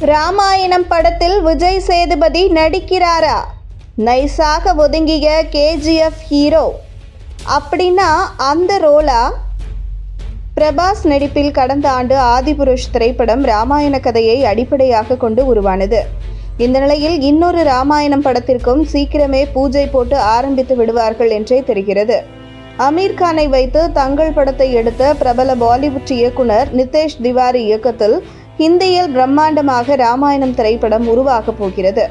ராமாயணம் படத்தில் விஜய் சேதுபதி நடிக்கிறாரா? நைஸாக ஒதுங்கிய KGF hero. அப்படின்னா அந்த ரோலா? பிரபாஸ் நடிப்பில் கடந்த ஆண்டு ஆதிபுருஷ் திரைப்படம் ராமாயண கதையை அடிப்படையாக கொண்டு உருவானது. இந்த நிலையில் இன்னொரு ராமாயணம் படத்திற்கும் சீக்கிரமே பூஜை போட்டு ஆரம்பித்து விடுவார்கள் என்றே தெரிகிறது. அமீர் கானை வைத்து தங்கள் படத்தை எடுத்த பிரபல பாலிவுட் இயக்குனர் நிதேஷ் திவாரி இயக்கத்தில் ஹிந்தியில் பிரம்மாண்டமாக ராமாயணம் திரைப்படம் உருவாகப் போகிறது.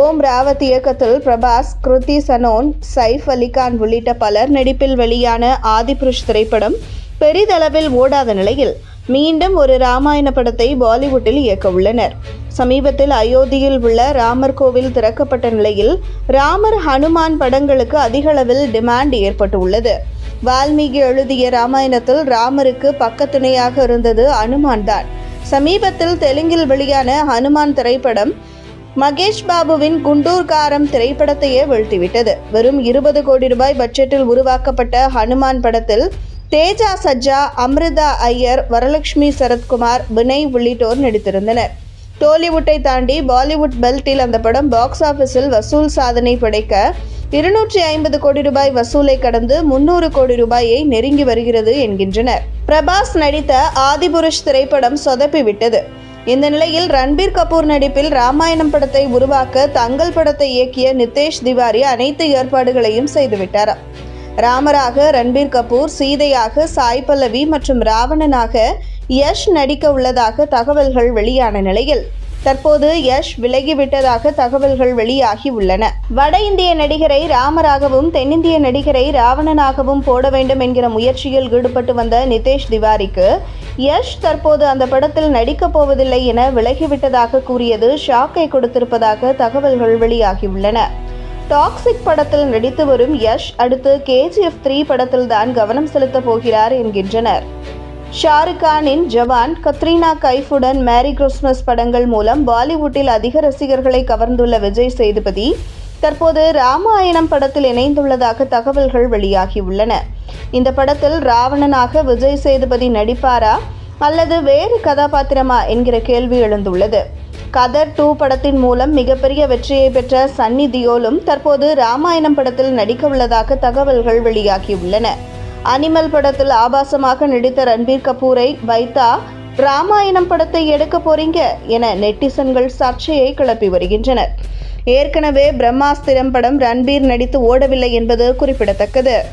ஓம் ராவத் இயக்கத்தில் பிரபாஸ் கிருத்தி சனோன் சைஃப் அலிகான் உள்ளிட்ட பலர் நடிப்பில் வெளியான ஆதிபுருஷ் திரைப்படம் பெரிதளவில் ஓடாத நிலையில் மீண்டும் ஒரு ராமாயண படத்தை பாலிவுட்டில் இயக்க உள்ளனர். சமீபத்தில் அயோத்தியில் உள்ள ராமர் கோவில் திறக்கப்பட்ட நிலையில் ராமர் ஹனுமான் படங்களுக்கு அதிகளவில் டிமாண்ட் ஏற்பட்டுள்ளது. வால்மீகி எழுதிய ராமாயணத்தில் ராமருக்கு பக்கத்துணையாக இருந்தது அனுமான் தான். சமீபத்தில் தெலுங்கில் வெளியான ஹனுமான் திரைப்படம் மகேஷ் பாபுவின் குண்டூர்காரம் திரைப்படத்தையே வீழ்த்திவிட்டது. வெறும் இருபது கோடி ரூபாய் பட்ஜெட்டில் உருவாக்கப்பட்ட ஹனுமான் படத்தில் தேஜா சஜ்ஜா அம்ரிதா ஐயர் வரலட்சுமி சரத்குமார் வினய் உள்ளிட்டோர் நடித்திருந்தனர். டோலிவுட்டை தாண்டி பாலிவுட் பெல்ட்டில் அந்த படம் பாக்ஸ் ஆஃபீஸில் வசூல் சாதனை படைக்க இருநூற்றி ஐம்பது கோடி ரூபாய் வசூலை கடந்து முன்னூறு கோடி ரூபாயை நெருங்கி வருகிறது என்கின்றனர். பிரபாஸ் நடித்த ஆதிபுருஷ் திரைப்படம் சொதப்பிவிட்டது. இந்த நிலையில் ரன்பீர் கபூர் நடிப்பில் ராமாயணம் படத்தை உருவாக்க தங்கள் படத்தை இயக்கிய நிதேஷ் திவாரி அனைத்து ஏற்பாடுகளையும் செய்துவிட்டார். ராமராக ரன்பீர் கபூர் சீதையாக சாய் பல்லவி மற்றும் ராவணனாக யஷ் நடிக்க உள்ளதாக தகவல்கள் வெளியான நிலையில் தற்போது யஷ் விலகிவிட்டதாக தகவல்கள் வெளியாகி உள்ளன வட இந்திய நடிகரை ராமராகவும் தென்னிந்திய நடிகரை ராவணனாகவும் போட வேண்டும் என்கிற முயற்சியில் ஈடுபட்டு வந்த நிதேஷ் திவாரிக்கு யஷ் தற்போது அந்த படத்தில் நடிக்கப் போவதில்லை என விலகிவிட்டதாக கூறியது ஷாக்கை கொடுத்திருப்பதாக தகவல்கள் வெளியாகியுள்ளன. டாக்ஸிக் படத்தில் நடித்து வரும் யஷ் அடுத்து கேஜிஎஃப் த்ரீ படத்தில் தான் கவனம் செலுத்தப் போகிறார் என்கின்றனர். ஷாருக் கானின் ஜவான் கத்ரீனா கைஃபுடன் மேரி கிறிஸ்மஸ் படங்கள் மூலம் பாலிவுட்டில் அதிக ரசிகர்களை கவர்ந்துள்ள விஜய் சேதுபதி தற்போது ராமாயணம் படத்தில் இணைந்துள்ளதாக தகவல்கள் வெளியாகியுள்ளன. இந்த படத்தில் ராவணனாக விஜய் சேதுபதி நடிப்பாரா அல்லது வேறு கதாபாத்திரமா என்கிற கேள்வி எழுந்துள்ளது. கதர் டூ படத்தின் மூலம் மிகப்பெரிய வெற்றியை பெற்ற சன்னி தியோலும் தற்போது ராமாயணம் படத்தில் நடிக்க உள்ளதாக தகவல்கள் வெளியாகியுள்ளன. அனிமல் படத்தில் ஆபாசமாக நடித்த ரன்பீர் கபூரை வைத்தா ராமாயணம் படத்தை எடுக்க போறீங்க என நெட்டிசன்கள் சர்ச்சையை கிளப்பி வருகின்றனர். ஏற்கனவே பிரம்மாஸ்திரம் படம் ரன்பீர் நடித்து ஓடவில்லை என்பது குறிப்பிடத்தக்கது.